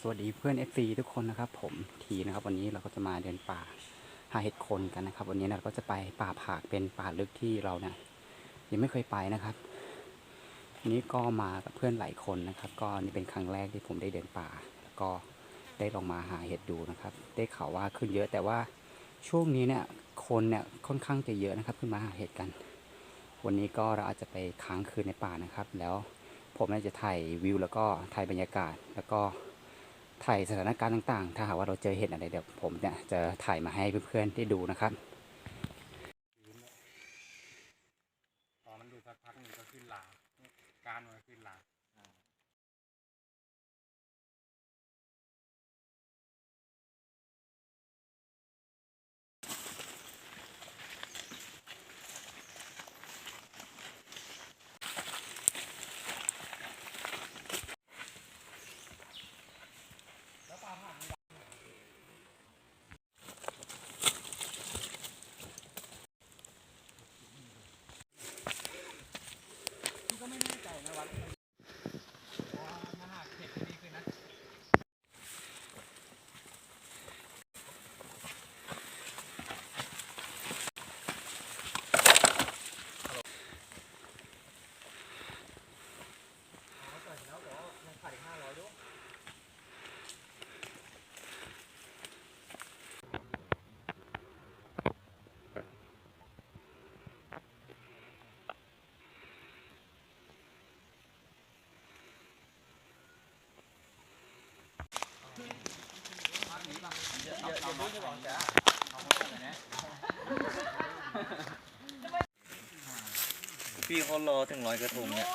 สวัสดีเพื่อน FC ทุกคนนะครับผมทีนะครับวันนี้เราก็จะมาเดินป่าหาเห็ดคนกันนะครับ วันนี้เราก็จะไปป่าผากเป็นป่าลึกที่เราเนี่ยยังไม่เคยไปนะครับวันนี้ก็มากับเพื่อนหลายคนนะครับ ก็นี่เป็นครั้งแรกที่ผมได้เดินป่า แล้วก็ได้ลองมาหาเห็ดดูนะครับ ได้ข่าวว่าขึ้นเยอะแต่ว่าช่วงนี้เนี่ยคนเนี่ยค่อนข้างจะเยอะนะครับ ขึ้นมาหาเห็ดกัน วันนี้ก็เราอาจจะไปค้างคืนในป่านะครับ แล้วผมน่าจะถ่ายวิวแล้วก็ถ่ายบรรยากาศแล้วก็ ถ่ายสถานการณ์ต่าง ๆ ถ้าหากว่าเราเจอเหตุอะไรเดี๋ยวผมเนี่ยจะถ่ายมาให้เพื่อนๆได้ดูนะครับพอมันดูสักพักหนึ่งก็ขึ้นลาการมันขึ้นลา พี่เขารอถึงร้อยกระทงเนี่ย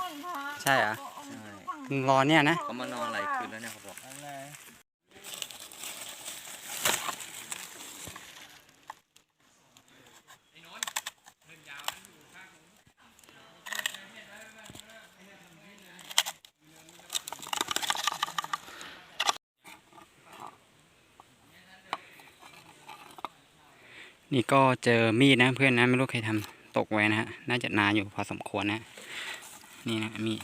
ใช่เหรอใช่มึงรอเนี่ยนะ เขามานอนหลายคืนแล้วเนี่ยเขาบอก นี่ก็เจอมีดนะเพื่อนนะไม่รู้ใครทำตกไว้นะฮะน่าจะนานอยู่พอสมควรนะ นี่นะมีด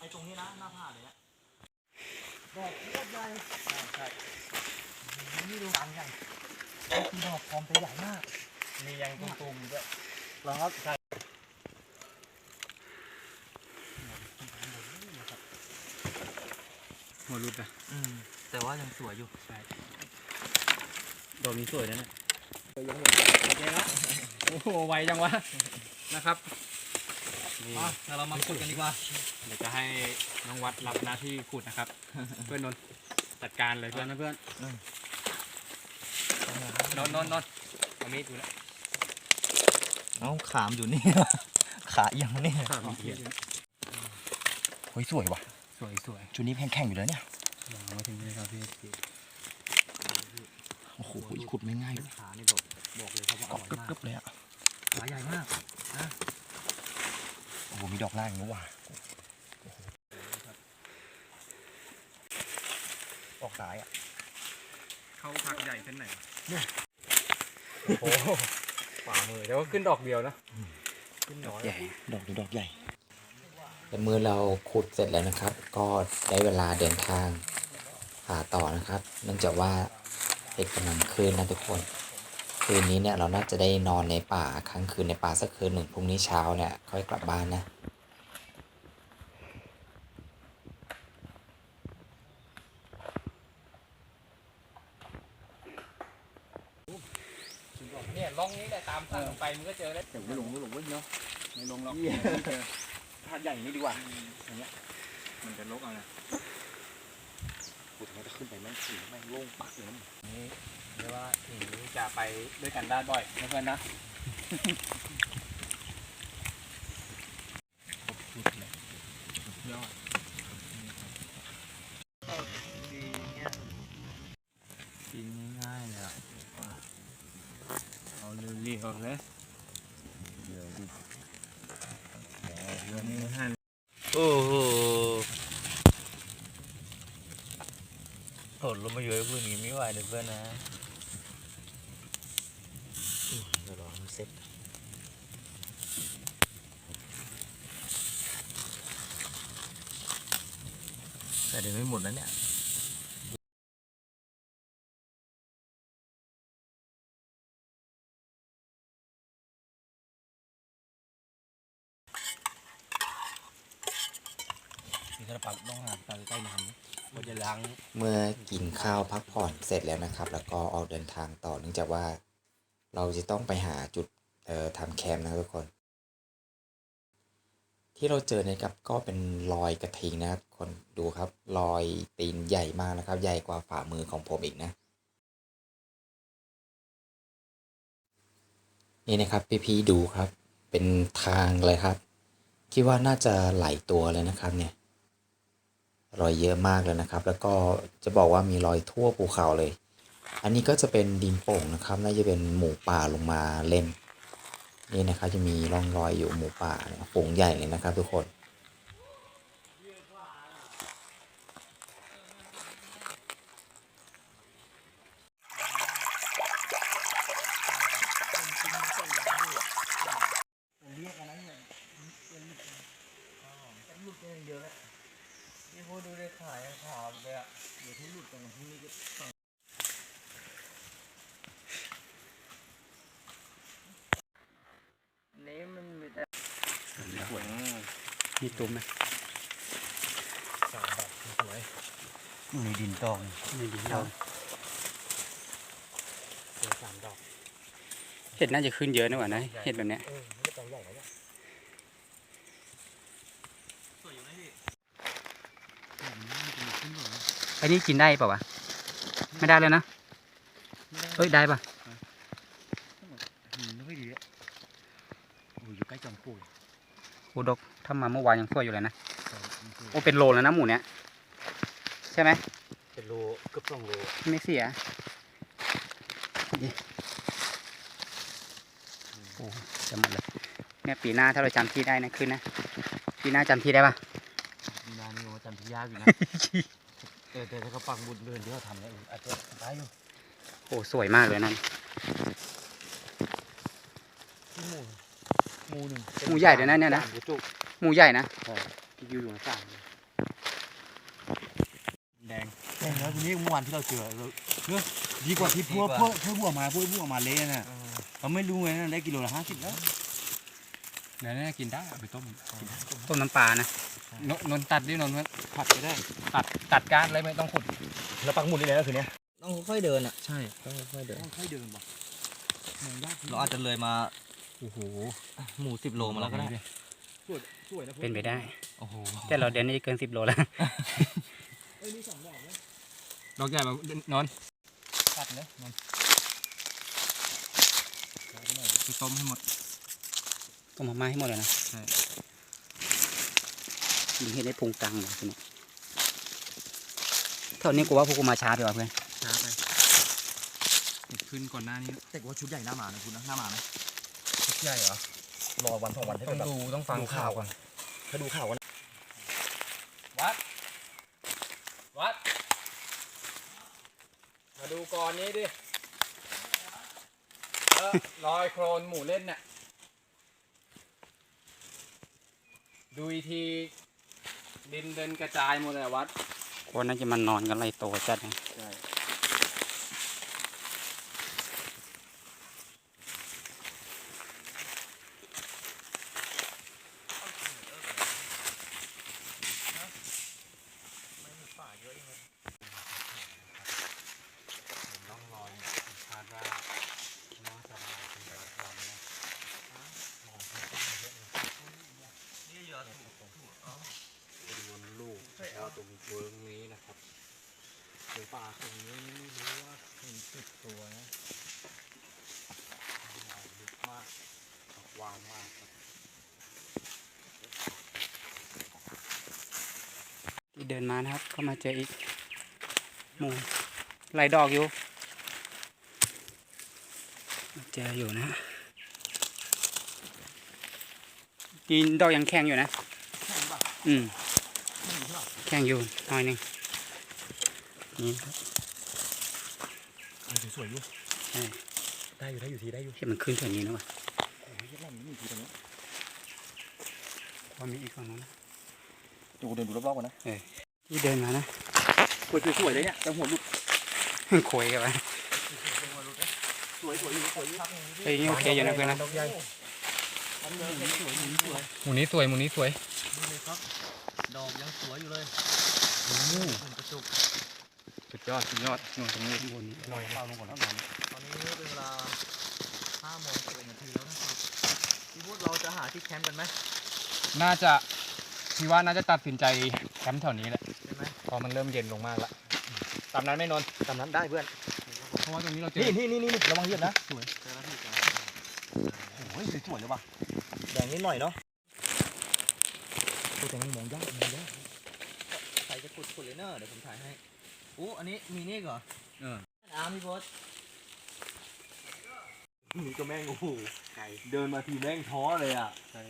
ไอ้ตรง นี้นะหน้าผาเลยนะดอกโคตรใหญ่ใช่ใช่นี่ดูตังใหญ่คือดอกพร้อมแต่ใหญ่มาก มียังตุ่มๆด้วยเหรอครับใช่หัวรุดอะอืม แต่ว่ายังสวยอยู่ใช่ดอกนี้สวยนะเนี่ยโอเคแล้วโอ้โหไวจังวะนะครับ นี่อะเดี๋ยวเรามาขุดกันดีกว่า เดี๋ยวจะให้น้องวัดรับหน้าที่ขุดนะครับ เพื่อนนนท์จัดการเลยเพื่อนนะเพื่อนนนท์นนท์นนท์เอามีดดูแลวเอ้าขามอยู่นี่ ขาเอียงนี่ข้าวมีเทียนเฮ้ยสวยว่ะสวยสวยชุดนี้แข็งๆอยู่แล้วเนี่ยวางไว้ถึงนี่ครับพี่โอ้โหขุดไม่ง่ายเลยขานี่บอกบอกเลยครับว่ากอรอบร่อยมากกรึบๆเลยอะขาใหญ่มาก โอ้โหมีดอกล่างนี่ว่ะออกซ้ายอะ เข้าผักใหญ่เส้นไหนโอ้โหฝ่ามือแต่ว่าขึ้นดอกเดียวนะ ขึ้นน้อย ใหญ่ ดอกนี้ดอกใหญ่แต่เมื่อเราขุดเสร็จแล้วนะครับ ก็ได้เวลาเดินทางหาต่อนะครับ เนื่องจากว่าเห็ดกำลังขึ้นนะทุกคน คืนนี้เนี่ยเราน่าจะได้นอนในป่าค้างคืนในป่าสักคืนหนึ่งพรุ่งนี้เช้าเนี่ยค่อยกลับบ้านนะเนี่ยล่องนี้แหละตามทางลงไปมันก็เจอแล้วไม่ลงไม่ลงเว้ยเนาะไม่ลงหรอกถ้าใหญ่นี่ดีกว่าอย่างเงี้ยมันจะลกเอานะ ขุดมันจะขึ้นไปแม่งสี่แม่งโล่งปักเลยนะนี่เรียกว่าถึงจะไปด้วยกันได้บ่อยนะเพื่อนนะ ยอด ของนะ โอ้โหโหดลงมาเยอะเพื่อนนี้ไม่ไหวเลยเพื่อนนะ เดี๋ยวรอมันเซ็ตแต่เดี๋ยวไม่หมดแล้วเนี่ยมีกระปักต้องหาตาใกล้น้ำนะมันจะล้าง เมื่อกินข้าวพักผ่อนเสร็จแล้วนะครับ แล้วก็ออกเดินทางต่อเนื่องจากว่า เราจะต้องไปหาจุดทำแคมป์นะครับทุกคน ที่เราเจอเนี่ยครับก็เป็นรอยกระทิงนะครับคนดูครับรอยตีนใหญ่มากนะครับ ใหญ่กว่าฝ่ามือของผมอีกนะ นี่นะครับพี่ๆดูครับเป็นทางเลยครับ คิดว่าน่าจะไหลตัวเลยนะครับเนี่ยรอยเยอะมากเลยนะครับ แล้วก็จะบอกว่ามีรอยทั่วภูเขาเลย อันนี้ก็จะเป็นดินโป่งนะครับน่าจะเป็นหมูป่าลงมาเล่น นี่นะครับจะมีร่องรอยอยู่หมูป่าเนี่ยฝูงใหญ่เลยนะครับทุกคน เรียกอะไรเนี่ยหลุดกันอย่างเดียวแล้วนี่พูดดูได้ขายขาวเลยอะเดี๋ยวที่หลุดกันพรุ่งนี้ก็นี่มันมีแต่ สวย มีตุ้มไหมสามแบบสวยอยู่ในดินตองในดินเราเจอสามดอกเห็ดน่าจะขึ้นเยอะนะกว่านะเห็ดแบบเนี้ยเออไม่ได้ตองใหญ่แล้วเนี่ยสวยอยู่นะพี่มันน่าจะมีขึ้นอยู่นะไอ้นี่กินได้เปล่าวะไม่ได้เลยนะเอ้ยได้ปะอืมไม่ค่อยดีอะโอ้ยอยู่ใกล้จอมปลวกโอ้ดก ถ้ามาเมื่อวานยังสวยอยู่เลยนะใช่มันคือโอ้เป็นโลแล้วนะหมูเนี้ยใช่ไหมเป็นโลเกือบสองโลไม่เสียนี่โอ้จะหมดเลยเนี่ยปีหน้าถ้าเราจำที่ได้นะขึ้นนะปีหน้าจำที่ได้ปะมีนานี่โอ้จำที่ยากอยู่นะเออแต่ถ้าเขาปักบุญเดินที่เขาทำเนี่ยเอออาจจะได้อยู่โอ้สวยมากเลยนั่นที่หมูหมูหนึ่งหมูใหญ่เลยนะเนี่ยนะสามกระจุก หมูใหญ่นะอยู่อยู่ในสามแดงแดงแล้วทีนี้เมื่อวานที่เราเจอเราเนอะดีกว่าที่พวกพวกพวกพวกมาพวกพวกมาเละน่ะเราไม่รู้ไงนะได้กิโลละห้าสิบแล้วเดี๋ยวนี่กินได้เอาไปต้มต้มน้ำปลานะนนนตัดดินนนผัดก็ได้ ตัดตัดก้านอะไรไม่ต้องขุดแล้วปักหมุดนี่เลยนะคืนนี้ต้องค่อยเดินอะใช่ต้องค่อยเดินต้องค่อยเดินบ่มองยากเราอาจจะเลยมาโอ้โหหมูสิบโลมาแล้วก็ได้สวยสวยนะ เป็นไปได้ โอ้โหแต่เราเดินนี่เกินสิบโลแล้วเอ้ยนี่สองดอกเลยดอกใหญ่แบบนอนตัดเลยนนไปต้มให้หมดต้มมาม่าให้หมดเลยนะใช่ยิงเห็ดได้พุงกลางเลยทีนี้เท่านี้กูว่าพวกกูมาช้าไปว่ะเพื่อนช้าไปขึ้นก่อนหน้านี้แต่ว่าชุดใหญ่หน้าหมานะคุณนะหน้าหมาไหมใหญ่เหรอ รอวันสองวันให้ต้อเป็นแบบงดูต้องฟังข่าวก่อนถ้าดูข่าวกันวัด วัด มาดูก่อนนี้ดิ เออ รอยโครนหมูเล่นน่ะ ดูอีกที ดินเดินกระจายหมดเลยอะวัด คนน่าจะมานอนกันไรโตจัดนะใช่ เดินมานะครับ ก็มาเจออีกหมูไหลดอกอยู่ เจออยู่นะกินดอกยังแข็งอยู่นะ อืม แข็งอยู่หน่อยนึงนี่ครับสวยอยู่ใช่ได้อยู่ได้อยู่ทีได้อยู่เห็นมันขึ้นแถวนี้นะวะควมีอมีอีกฝั่งนึง กูเดินดูรอบๆก่อนนะที่เดินมานะสวยสวยๆเลยเนี่ยแต่หัวหลุดโขยกันไปสวยสวยอยู่สวยอยู่เฮ้ยนี่โอเคอยู่นะเพื่อนนะหญ่อันนี้สวยหมูนี้สวยหมูนี้สวยนี่เลยครับดอกยังสวยอยู่เลยหมือนกระจุกสุดยอดสุดยอดนู่นตรงนี้ข้างบนหน่อยเปล่าลงก่อนแล้วกันตอนนี้เป็นเวลา5โมง11นาทีแล้วนะครับพี่พูดเราจะหาที่แคมป์กันไหมน่าจะ พี่ว่าน่าจะตัดสินใจแคมป์แถวนี้แหละใช่ไหมพอมันเริ่มเย็นลงมากละตามนั้นไม่นนท์ตามนั้นได้เพื่อนเพราะว่าตรงนี้เราเจนี่อนี่นี่นี่ระวังเหยียบนะสวยเจอแล้วพี่จ้าโอ้ยสวยๆเลยว่ะแดงนิดหน่อยเนาะโอ้แต่มันมองยากมองยากใครจะขุดขุดเลยเนอะเดี๋ยวผมถ่ายให้อู้อันนี้มีนี่เหรอเอออาร์มพี่โบอสนี่ก็แม่งโอ้โหเดินมาทีแม่งท้อเลยอะใช่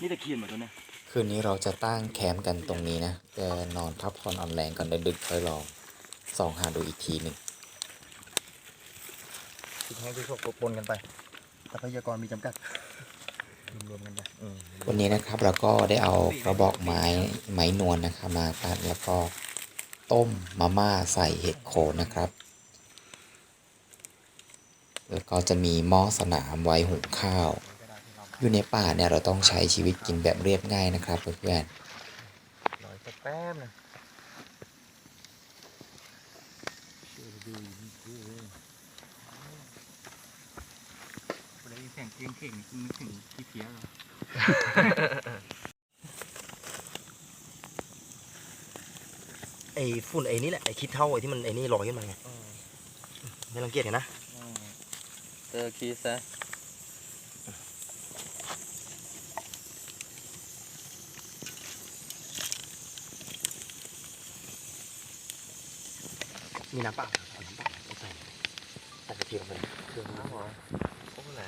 นี่ตะเคียนเหมือนตัวเนี้ยคืนนี้เราจะตั้งแคมป์กันตรงนี้นะจะนอนพักผ่อนอ่อนแรงก่อนดึกๆค่อยลองส่องหาดูอีกทีหนึ่งติดแห้งที่พวกปนกันไปทรัพยากรมีจำกัดรวมๆกันไปอืมวันนี้นะครับเราก็ได้เอากระบอกไม้ไม้นวลนะครับมาตัดแล้วก็ต้มมาม่าใส่เห็ดโคนนะครับ แล้วก็จะมีหม้อสนามไว้หุงข้าว อยู่ในป่าเนี่ยเราต้องใช้ชีวิตกินแบบเรียบง่ายนะครับเพื่อนรอยสักแป๊บนะได้ยินเสียงเก่งเก่งนึกถึงพี่เพียเหรอไอ้ฝุ่นไอ้นี่แหละไอ้คิดเท่าไอ้ที่มันไอ้นี่ลอยขึ้นมาไงไม่รังเกียจเห็นนะเจอคีซะ มีน้ำเปล่าเอาน้ำเปล่าเอาใส่ใส่กระเทียมไปเครื่องน้ำหรอพวกไหน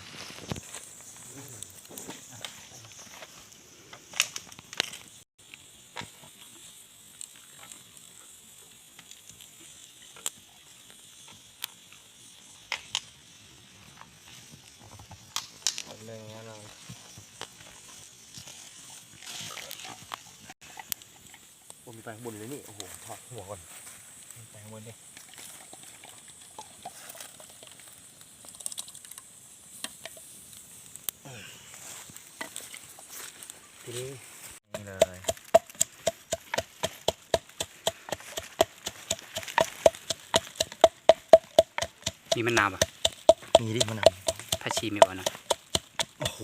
เรื่องนี้เราโอ้มีไฟข้างบนเลยนี่ โอ้โห ถอดหัวก่อนแปลงบนดิ ที นี้นี่เลยมีมะนาวป่ะมีดิมะนาวถ้าชีมีวะนะโอ้โห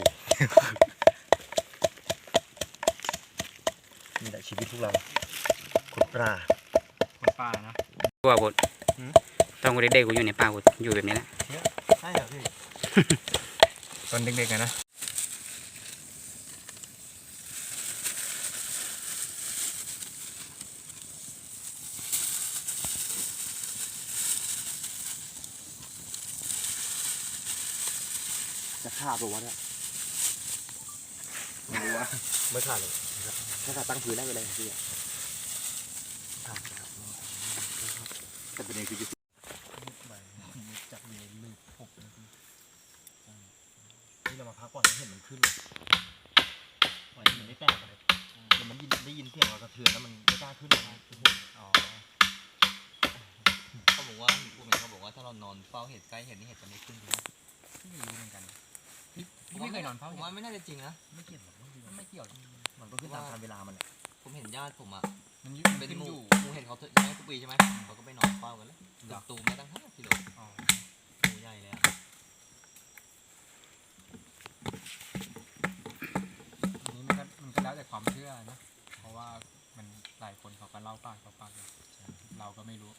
นี่แหละชีวิตพวกเราคนปลาคนป่านะกลัวบดหืมตอนกูเด็กๆกูอยู่ในป่ากูอยู่แบบนี้แหละใช่เหรอพี่ ตอนเด็กๆอะนะ จะฆ่าตัววะเนี่ยไม่รู้ว่าไม่ฆ่าเลยถ้าฆ่าตั้งพื้นได้ไปเลยพี่อะฆ่าครับแต่ประเด็นคือจับอยู่ในมือหกนาทีนี่เรามาพักก่อนเห็นมันขึ้นเลยปล่อยให้มันไม่แตกเลยเดี๋ยวมันยินได้ยินเสียงเรากระเทือนแล้วมันไม่กล้าขึ้นเลยอ๋อเขาบอกว่าผู้เป็นเขาบอกว่าถ้าเรานอนเฝ้าเห็ดใกล้เห็ดนี่เห็ดจะไม่ขึ้นใช่ไหมไม่รู้เหมือนกัน พี่พี่ไม่เคยนอนเฝ้าผมเห็ดว่าไม่น่าจะจริงนะไม่เกี่ยวหรอกมันไม่เกี่ยวมันก็ขึ้นตามการเวลามันแหละผมเห็นญาติผมอะมันยืเป็นนหอมู่ยู่หมู่เห็นเขาใช้ทุกปีใช่ไหมเขาก็ไปนอนเฝ้ากันแล้วจากตูมมาตั้งห้ากิโลอ๋อหมู่ใหญ่เลยอะอันนี้มันก็มันก็แล้วแต่ความเชื่อนะ เพราะว่ามันหลายคนเขาก็เล่าปากต่อปากเลยเราก็ไม่รู้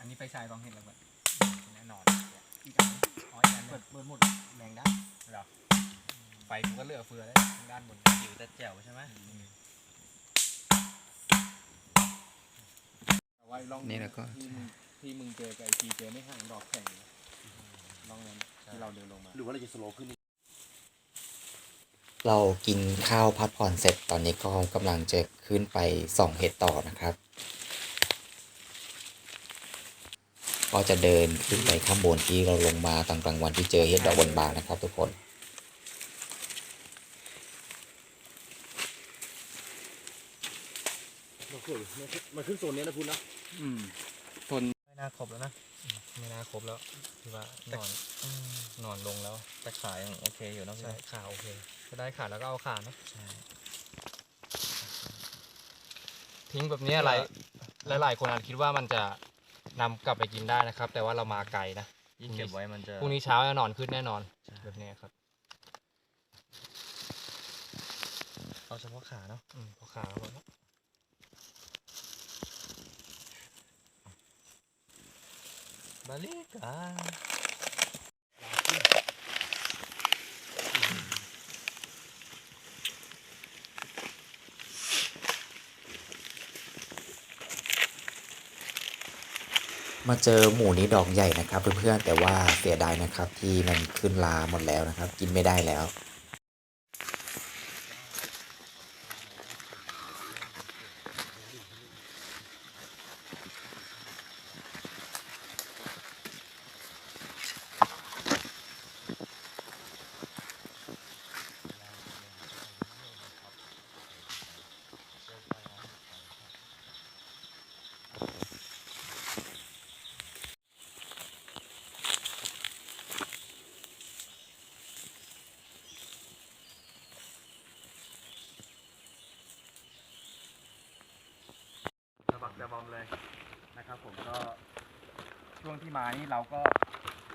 อันนี้ไปชายกองเห็นแล้วแบบแน่นอนอีกอันอ๋ออีกอันหนึเปิงดเปิดหมดแมงดาไฟกูก็เหลือเฟือเลยด้านบนอยู่แต่แจ๋วใช่ไหมไว้ลองนี่แล้วก็ ที่มึงที่มึงเจอกับไอทีเจอไม่ห่างดอกแข็งเลยลองนั้นที่เราเดินลงมา หรือว่าเราจะสโลว์ขึ้น เรากินข้าวพักผ่อนเสร็จตอนนี้ก็กำลังจะขึ้นไปส่องเห็ดต่อนะครับ ก็จะเดินขึ้นไปข้างบนที่เราลงมาตอนกลางวันที่เจอเห็ดดอกบนบานนะครับทุกคนมันขึ้นมันขึ้นโซนนี้นะคุณนะอืมไม่น่าครบแล้วนะไม่น่าครบแล้วคือว่านอนนอนลงแล้วแต่ขายังโอเคอยู่นะพี่ใช่ขาโอเคจะได้ขาแล้วก็เอาขาเนอะใช่ทิ้งแบบนี้อะไรหลายๆคนอาจคิดว่ามันจะ นำกลับไปกินได้นะครับ แต่ว่าเรามาไกลนะ ยิ่งเก็บไว้มันจะพรุ่งนี้เช้าจะนอนขึ้นแน่นอนใช่แบบนี้ครับเอาเฉพาะขาเนาะอืมพอขาหมดแล้วบาลิกา มาเจอหมูนี้ดอกใหญ่นะครับเพื่อนๆแต่ว่าเสียดายนะครับที่มันขึ้นลาหมดแล้วนะครับ กินไม่ได้แล้ว ระบักระบอมเลยนะครับ ผมก็ช่วงที่มานี่เราก็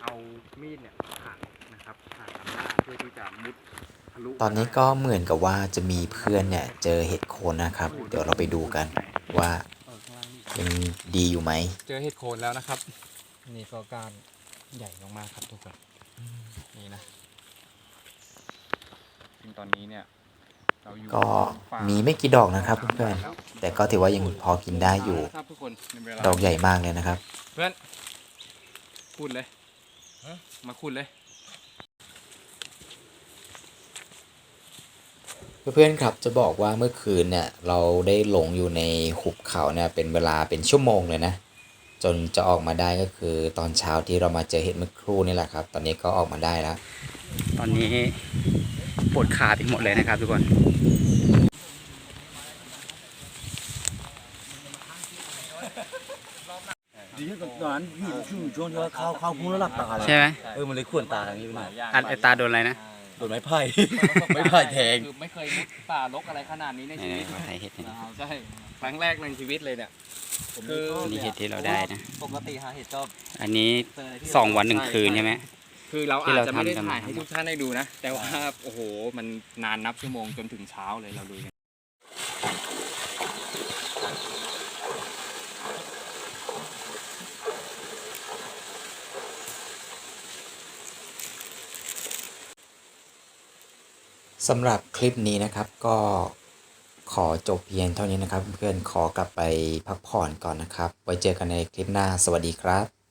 เอามีดเนี่ยผ่านนะครับผ่านลำหน้าเพื่อที่จะมุดทะลุตอนนี้ก็เหมือนกับว่าจะมีเพื่อนเนี่ยเจอเห็ดโคนนะครับ เดี๋ยวเราไปดูกันว่าเออข้างล่างนี่ยังดีอยู่ไหม เจอเห็ดโคนแล้วนะครับ นี่ก็ก้านใหญ่มากๆครับทุกคนนี่นะซึ่งตอนนี้เนี่ยเราอยู่ ก็มีไม่กี่ดอกนะครับเพื่อนๆแต่ก็ถือว่ายังพอกินได้อยู่ ครับทุกคนในเวลาดอกใหญ่มากเลยนะครับ เพื่อนขุดเลยมาขุดเลย เพื่อนๆครับจะบอกว่าเมื่อคืนเนี่ยเราได้หลงอยู่ในหุบเขาเนี่ยเป็นเวลาเป็นชั่วโมงเลยนะ จนจะออกมาได้ก็คือตอนเช้าที่เรามาเจอเห็ดเมื่อครู่นี่แหละครับ ตอนนี้ก็ออกมาได้แล้ว ตอนนี้ปวดขาไปหมดเลยนะครับทุกคน ดี ที่ตอนนั้นอยู่ช่วงช่วงที่ว่าเข้าเข้าพุ่งแล้วหลับตาเลยใช่ไหมเออมันเลยข่วนตาอย่างนี้ไปหน่อยอันไอตาโดนอะไรนะโดนไม้ไผ่ไม้ไผ่แทงคือไม่เคยมุดป่ารกอะไรขนาดนี้ในชีนี่วิตๆมาใส่เห็ดเนี่ยใช่ครั้งแรกในชีวิตเลยเนี่ยคือนี่เห็ดที่เราได้นะปกติหาเห็ดก็อันนี้เจออะไรที่สองวันหนึ่งคืนใช่ไหมคือเราที่อาจเราจะไม่ได้ทำกันถ่ายมาให้ทุกท่านได้ดูนะ แต่ว่าโอ้โหมันนานนับชั่วโมงจนถึงเช้าเลยเราดู สำหรับคลิปนี้นะครับก็ขอจบเพียงเท่านี้นะครับ เพื่อนๆขอกลับไปพักผ่อนก่อนนะครับ ไว้เจอกันในคลิปหน้าสวัสดีครับ